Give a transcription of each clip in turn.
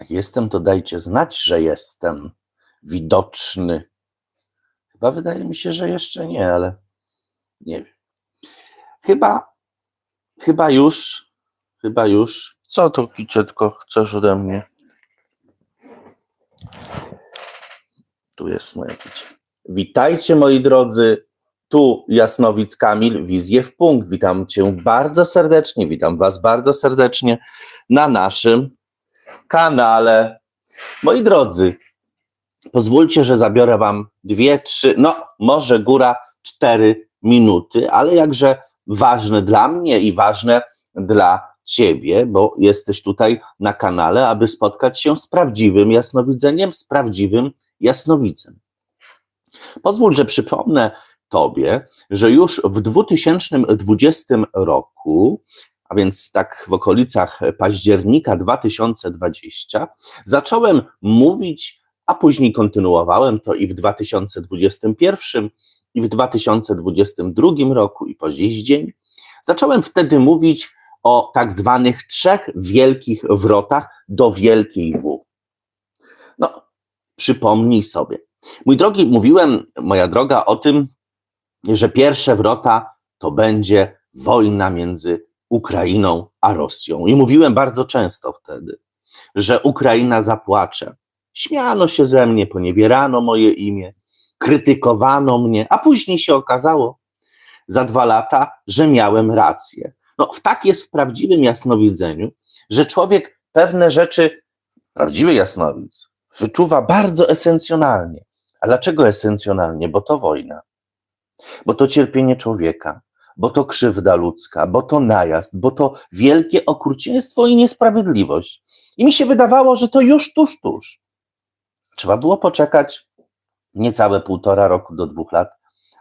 Jak jestem, to dajcie znać, że jestem widoczny. Chyba wydaje mi się, że jeszcze nie, ale nie wiem. Chyba, chyba już, chyba już. Co to, kicietko, chcesz ode mnie? Tu jest moje kicie. Witajcie, moi drodzy. Tu Jasnowic Kamil, Wizję w punkt. Witam Cię bardzo serdecznie, witam Was bardzo serdecznie na naszym kanale. Moi drodzy, pozwólcie, że zabiorę Wam dwie, trzy, no może góra cztery minuty, ale jakże ważne dla mnie i ważne dla Ciebie, bo jesteś tutaj na kanale, aby spotkać się z prawdziwym jasnowidzeniem, z prawdziwym jasnowidzem. Pozwól, że przypomnę Tobie, że już w 2020 roku, a więc tak w okolicach października 2020, zacząłem mówić, a później kontynuowałem to i w 2021, i w 2022 roku, i po dziś dzień. Zacząłem wtedy mówić o tak zwanych trzech wielkich wrotach do Wielkiej W. No, przypomnij sobie. Mój drogi, mówiłem, moja droga, o tym, że pierwsze wrota to będzie wojna między Ukrainą a Rosją. I mówiłem bardzo często wtedy, że Ukraina zapłacze. Śmiano się ze mnie, poniewierano moje imię, krytykowano mnie, a później się okazało za dwa lata, że miałem rację. No, tak jest w prawdziwym jasnowidzeniu, że człowiek pewne rzeczy, prawdziwy jasnowidz, wyczuwa bardzo esencjonalnie. A dlaczego esencjonalnie? Bo to wojna, bo to cierpienie człowieka, bo to krzywda ludzka, bo to najazd, bo to wielkie okrucieństwo i niesprawiedliwość. I mi się wydawało, że to już tuż, tuż. Trzeba było poczekać niecałe półtora roku do dwóch lat,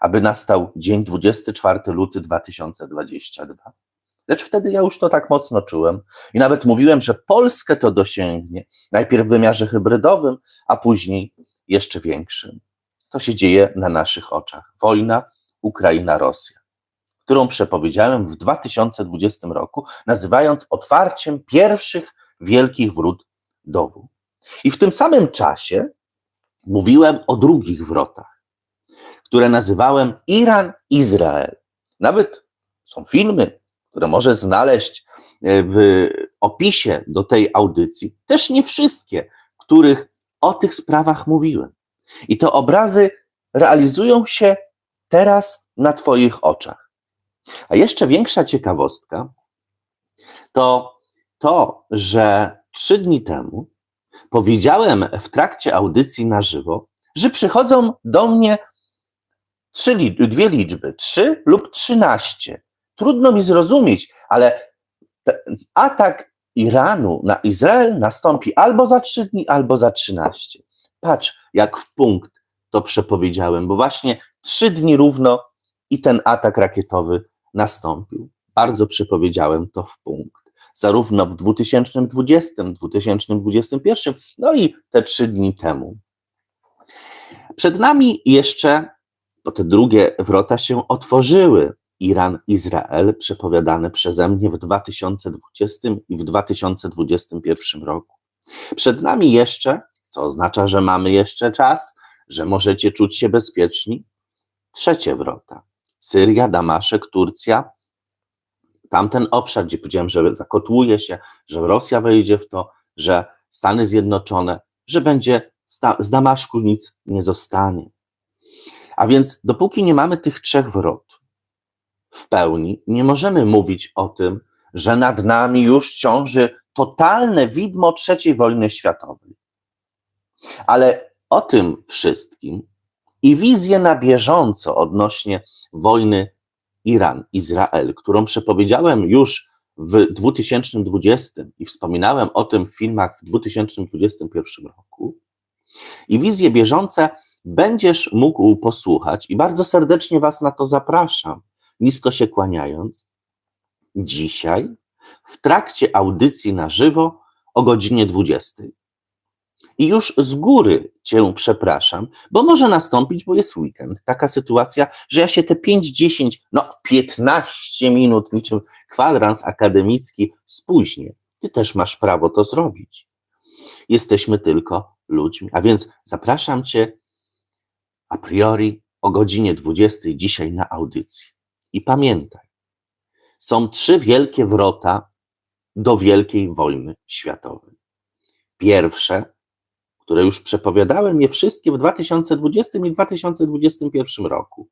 aby nastał dzień 24 luty 2022. Lecz wtedy ja już to tak mocno czułem i nawet mówiłem, że Polskę to dosięgnie, najpierw w wymiarze hybrydowym, a później jeszcze większym. To się dzieje na naszych oczach. Wojna Ukraina-Rosja, którą przepowiedziałem w 2020 roku, nazywając otwarciem pierwszych wielkich wrót dowu. I w tym samym czasie mówiłem o drugich wrotach, które nazywałem Iran-Izrael. Nawet są filmy, które może znaleźć e, w opisie do tej audycji, też nie wszystkie, których o tych sprawach mówiłem. I te obrazy realizują się teraz na Twoich oczach. A jeszcze większa ciekawostka to to, że trzy dni temu powiedziałem w trakcie audycji na żywo, że przychodzą do mnie trzy, dwie liczby, trzy lub trzynaście. Trudno mi zrozumieć, ale atak Iranu na Izrael nastąpi albo za trzy dni, albo za trzynaście. Patrz, jak w punkt to przepowiedziałem, bo właśnie trzy dni równo i ten atak rakietowy nastąpił. Bardzo przepowiedziałem to w punkt. Zarówno w 2020, 2021, no i te trzy dni temu. Przed nami jeszcze, bo te drugie wrota się otworzyły. Iran, Izrael, przepowiadane przeze mnie w 2020 i w 2021 roku. Przed nami jeszcze, co oznacza, że mamy jeszcze czas, że możecie czuć się bezpieczni, trzecie wrota. Syria, Damaszek, Turcja, tamten obszar, gdzie powiedziałem, że zakotłuje się, że Rosja wejdzie w to, że Stany Zjednoczone, że będzie z Damaszku nic nie zostanie. A więc dopóki nie mamy tych trzech wrot w pełni, nie możemy mówić o tym, że nad nami już ciąży totalne widmo III wojny światowej. Ale o tym wszystkim i wizję na bieżąco odnośnie wojny Iran-Izrael, którą przepowiedziałem już w 2020 i wspominałem o tym w filmach w 2021 roku. I wizje bieżące będziesz mógł posłuchać i bardzo serdecznie Was na to zapraszam, nisko się kłaniając, dzisiaj w trakcie audycji na żywo o godzinie 20. I już z góry cię przepraszam, bo może nastąpić, bo jest weekend, taka sytuacja, że ja się te 5, 10, no 15 minut, niczym kwadrans akademicki spóźnię. Ty też masz prawo to zrobić. Jesteśmy tylko ludźmi. A więc zapraszam Cię a priori o godzinie 20 dzisiaj na audycję. I pamiętaj, są trzy wielkie wrota do Wielkiej Wojny Światowej. Pierwsze, które już przepowiadałem je wszystkie w 2020 i 2021 roku.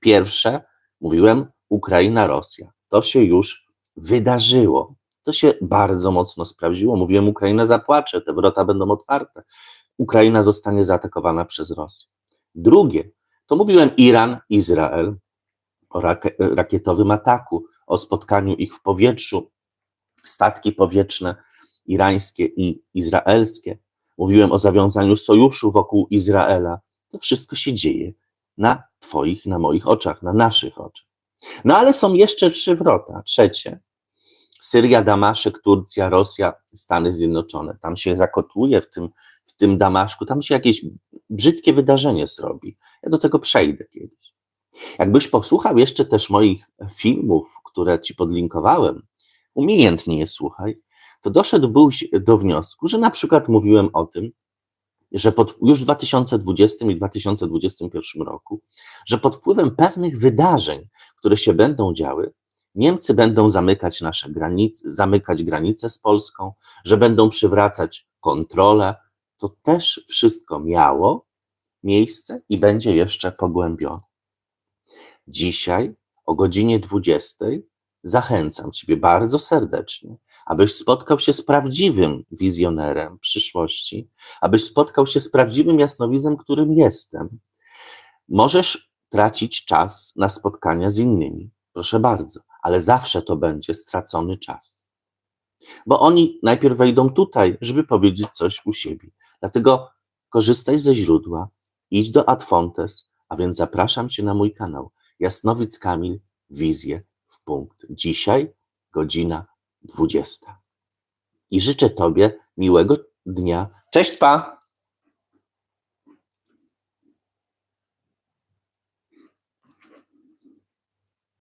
Pierwsze, mówiłem, Ukraina-Rosja. To się już wydarzyło. To się bardzo mocno sprawdziło. Mówiłem, Ukraina zapłacze, te wrota będą otwarte. Ukraina zostanie zaatakowana przez Rosję. Drugie, to mówiłem Iran, Izrael o rak- rakietowym ataku, o spotkaniu ich w powietrzu, statki powietrzne irańskie i izraelskie. Mówiłem o zawiązaniu sojuszu wokół Izraela. To wszystko się dzieje na Twoich, na moich oczach, na naszych oczach. No ale są jeszcze trzy wrota. Trzecie. Syria, Damaszek, Turcja, Rosja, Stany Zjednoczone. Tam się zakotłuje w tym, w tym Damaszku, tam się jakieś brzydkie wydarzenie zrobi. Ja do tego przejdę kiedyś. Jakbyś posłuchał jeszcze też moich filmów, które ci podlinkowałem, umiejętnie je słuchaj, to doszedłbyś do wniosku, że na przykład mówiłem o tym, że pod, już w 2020 i 2021 roku, że pod wpływem pewnych wydarzeń, które się będą działy, Niemcy będą zamykać nasze granice, zamykać granice z Polską, że będą przywracać kontrolę. To też wszystko miało miejsce i będzie jeszcze pogłębione. Dzisiaj o godzinie 20 zachęcam Ciebie bardzo serdecznie, abyś spotkał się z prawdziwym wizjonerem przyszłości, abyś spotkał się z prawdziwym jasnowidzem, którym jestem. Możesz tracić czas na spotkania z innymi, proszę bardzo, ale zawsze to będzie stracony czas. Bo oni najpierw wejdą tutaj, żeby powiedzieć coś u siebie. Dlatego korzystaj ze źródła, idź do Adfontes, a więc zapraszam Cię na mój kanał Jasnowic Kamil, wizję w punkt. Dzisiaj godzina 20. I życzę Tobie miłego dnia. Cześć, pa!